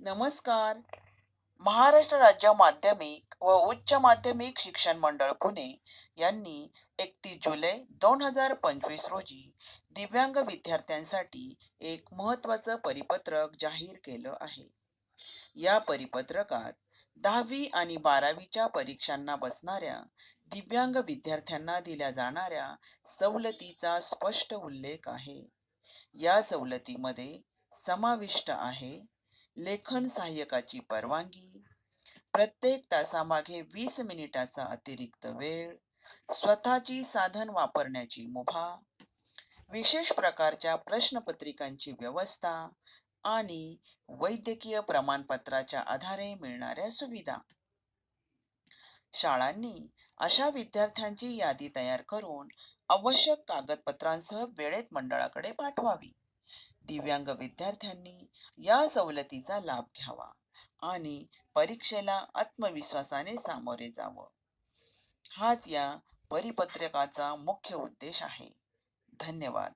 नमस्कार. महाराष्ट्र राज्य माध्यमिक व उच्च माध्यमिक शिक्षण मंडळ पुणे यांनी एकतीस जुलै दोन हजार पंचवीस रोजी दिव्यांग विद्यार्थ्यांसाठी एक महत्त्वाचं परिपत्रक जाहीर केलं आहे. या परिपत्रकात दहावी आणि बारावीच्या परीक्षांना बसणाऱ्या दिव्यांग विद्यार्थ्यांना दिल्या जाणाऱ्या सवलतीचा स्पष्ट उल्लेख आहे. या सवलतीमध्ये समाविष्ट आहे लेखन सहाय्यकाची परवानगी प्रत्येक तासामागे वीस मिनिटाचा अतिरिक्त वेळ स्वतःची साधन वापरण्याची मुभा विशेष प्रकारच्या प्रश्नपत्रिकांची व्यवस्था आणि वैद्यकीय प्रमाणपत्राच्या आधारे मिळणाऱ्या सुविधा. शाळांनी अशा विद्यार्थ्यांची यादी तयार करून आवश्यक कागदपत्रांसह वेळेत मंडळाकडे पाठवावी. दिव्यांग विद्यार्थ्यांनी या सवलतीचा लाभ घ्यावा आणि परीक्षेला आत्मविश्वासाने सामोरे जावं. हाच या परिपत्रकाचा मुख्य उद्देश आहे. धन्यवाद.